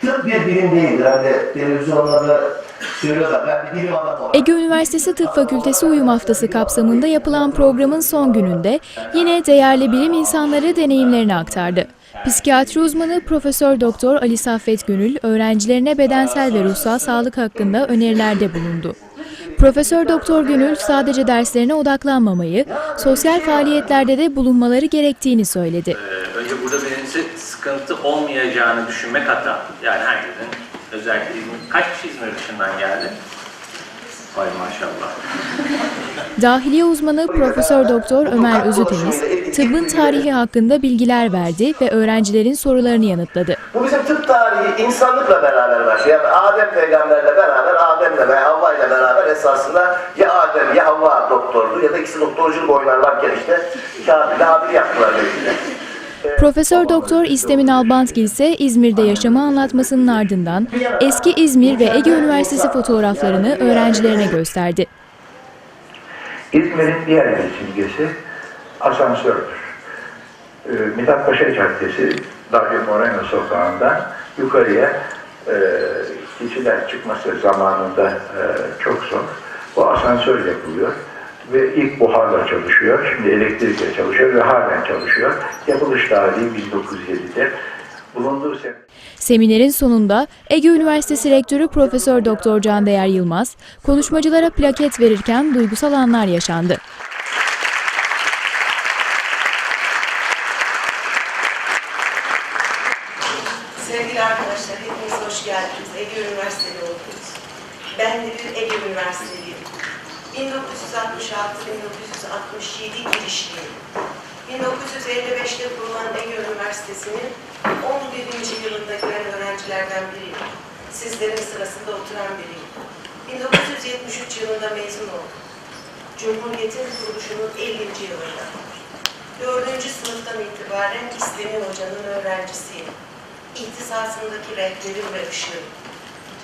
Tıp bir bilim değildir. Hani televizyonlarda. Ege Üniversitesi Tıp Fakültesi Uyum Haftası kapsamında yapılan programın son gününde yine değerli bilim insanları deneyimlerini aktardı. Psikiyatri uzmanı Profesör Doktor Ali Saffet Gönül öğrencilerine bedensel ve ruhsal sağlık hakkında önerilerde bulundu. Profesör Doktor Gönül sadece derslerine odaklanmamayı, sosyal faaliyetlerde de bulunmaları gerektiğini söyledi. Birincisi sıkıntı olmayacağını düşünmek hata. Yani herkesin özellikle İzmir, kaç kişi İzmir dışından geldi? Vay maşallah. Dahiliye uzmanı Profesör Doktor Ömer Özütemiz, tıbbın tarihi hakkında bilgiler verdi ve öğrencilerin sorularını yanıtladı. Bu bizim tıp tarihi insanlıkla beraber başlıyor. Yani Adem peygamberle beraber, Adem'le ve Havva ile beraber esasında ya Adem ya Havva doktordu ya da ikisi doktorculuk oynarlarken işte Kabil'le Habil yaptılar belki. Profesör Doktor İstemin Albantgil ise İzmir'de yaşamı anlatmasının ardından eski İzmir ve Ege Üniversitesi fotoğraflarını öğrencilerine gösterdi. İzmir'in diğer bir simgesi asansördür. Ee, Mithat Paşa Caddesi, Dario Moreno sokağından yukarıya e, kişiler çıkması zamanında e, çok zor. Bu asansör yapılıyor ve ilk buharla çalışıyor, şimdi elektrikle çalışıyor ve halen çalışıyor. Yapılış tarihi 1907'de. Bulunduğu. Seminerin sonunda Ege Üniversitesi Rektörü Profesör Doktor Candeğer Yılmaz, konuşmacılara plaket verirken duygusal anlar yaşandı. Sevgili arkadaşlar, hepiniz hoş geldiniz. Ege Üniversiteli oldunuz. Ben de bir Ege Üniversiteliyim. 1966-1967 girişliyim. 1955'te kurulan Ege Üniversitesi'nin 11. yılında giren öğrencilerden biriyim. Sizlerin sırasında oturan biriyim. 1973 yılında mezun oldum. Cumhuriyet'in kuruluşunun 50. yılında. Dördüncü sınıftan itibaren İslami Hoca'nın öğrencisiyim ihtisasındaki rehberim ve ışığım.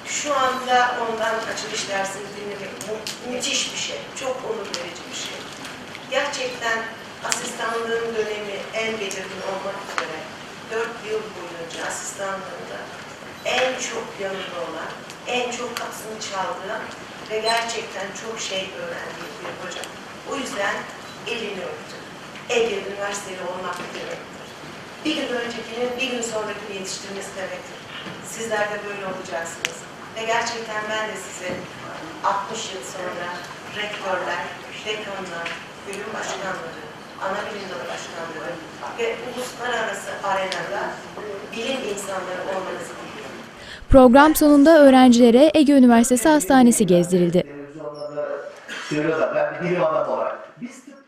Şu anda ondan açılış dersini dinlemek mu- müthiş bir şey, çok onur verici bir şey. Gerçekten asistanlığın dönemi en belirgin olmak üzere dört yıl boyunca asistanlığında en çok yanında olan, en çok kapısını çaldığı ve gerçekten çok şey öğrendiği bir hoca. O yüzden elini öptü. Ege Üniversiteli olmak demektir. Bir gün öncekinin bir gün sonrakini yetiştirmesi demektir. Sizler de böyle olacaksınız. Ve gerçekten ben de size 60 yıl sonra rektörler, dekanlar, bölüm başkanları, ana bilim dalı başkanları ve uluslararası arenada bilim insanları olmanızı diliyorum. Program sonunda öğrencilere Ege Üniversitesi Hastanesi gezdirildi. Televizyonlarda söylüyorlar. Ben bir bilim adamı olarak. Biz tıp